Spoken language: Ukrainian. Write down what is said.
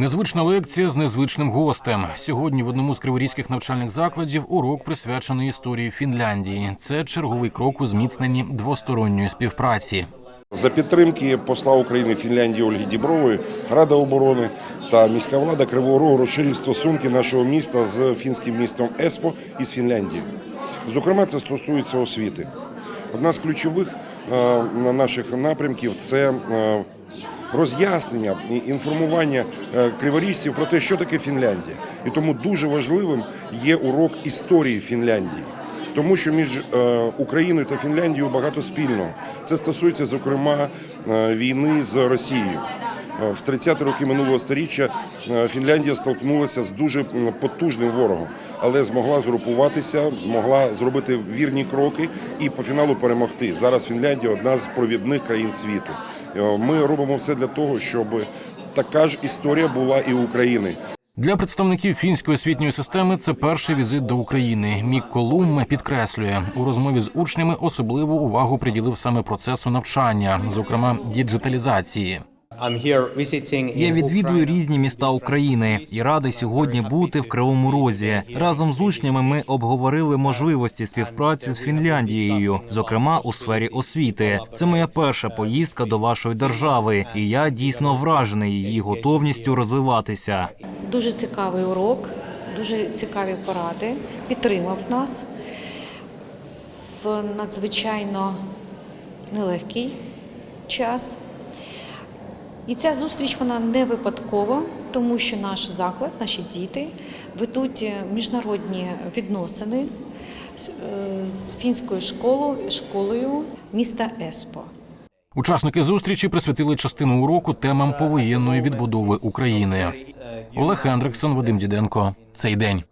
Незвична лекція з незвичним гостем. Сьогодні в одному з криворізьких навчальних закладів урок присвячений історії Фінляндії. Це черговий крок у зміцненні двосторонньої співпраці. За підтримки посла України Фінляндії Ольги Дібрової, Рада оборони та міська влада Кривого Рогу розширює стосунки нашого міста з фінським містом Еспо і з Фінляндією. Зокрема, це стосується освіти. Одна з ключових е, на наших напрямків це е, роз'яснення і інформування е, криворіжців про те, що таке Фінляндія. І тому дуже важливим є урок історії Фінляндії. Тому що між е, Україною та Фінляндією багато спільного. Це стосується, зокрема, е, війни з Росією. Е, В 30-ті роки минулого століття е, Фінляндія столкнулася з дуже потужним ворогом, але змогла згрупуватися, змогла зробити вірні кроки і по фіналу перемогти. Зараз Фінляндія одна з провідних країн світу. Е, Ми робимо все для того, щоб така ж історія була і у України. Для представників фінської освітньої системи це перший візит до України. Мікко Лум підкреслює у розмові з учнями особливу увагу приділив саме процесу навчання, зокрема діджиталізації. I'm Я відвідую різні міста України і радий сьогодні бути в Кривому Розі. Разом з учнями ми обговорили можливості співпраці з Фінляндією, зокрема у сфері освіти. Це моя перша поїздка до вашої держави, і я дійсно вражений її готовністю розвиватися. Дуже цікавий урок, дуже цікаві поради. Підтримав нас в надзвичайно нелегкий час. І ця зустріч вона не випадкова, тому що наш заклад, наші діти ведуть е, міжнародні відносини з- е, фінською школою, школою міста Еспо. Учасники зустрічі присвятили частину уроку темам повоєнної відбудови України. Олег Хендриксон, Вадим Діденко. Цей день.